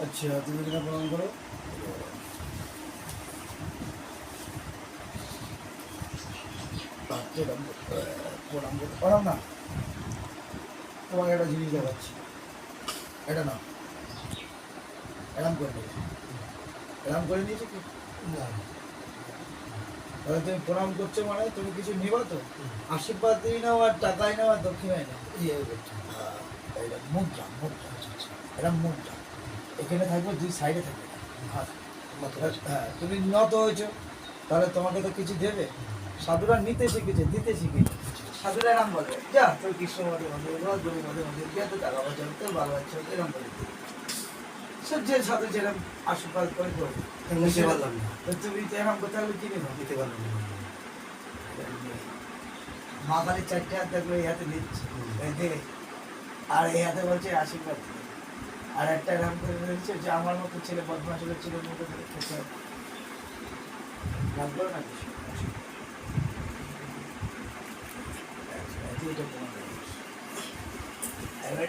আচ্ছা তুমি কিনা প্রণাম করো। প্রণাম করো প্রণাম না তোমাকে একটা জিনিস দেখাচ্ছি। এটা না এরম করে নেবে এরম করে নিয়েছো কি? না। তাহলে তুমি প্রণাম করছ মানে তুমি কিছু নিবা তো? আশীর্বাদ দিয়ে নাও আর টাকাই নাও আর দক্ষিণাই নাও। ইয়ে করছে। আহ, এটা মুদ্রা মুদ্রা এটা মুদ্রা। এখানে থাকবে দুই সাইডে থাকবে। হাত হ্যাঁ তুমি নত হয়েছো তাহলে তোমাকে তো কিছু দেবে। সাধুরা নিতে শিখেছে দিতে শিখেছে। সাধুরা এরম বলে। যা। তোর কৃষ্ণ মন্দির বল গরু মঠে মন্দির গিয়ে তো টাকা পয়সা হতে ভালো বাচ্চা হতে এরম বলে। সে যে সাধু যেরকম আশীর্বাদ করে করবে নিতে পারলাম না। তুমি তো এরম করতে হলে কি নেবে? নিতে পারলাম না। মা চারটে হাত দেখবে এই হাতে নিচ্ছে। আর এই হাতে বলছে আশীর্বাদ। দিতে। আর একটা গান করে রয়েছে যে আমার মতো ছেলে বদমাস ছেলে মতো খেতে না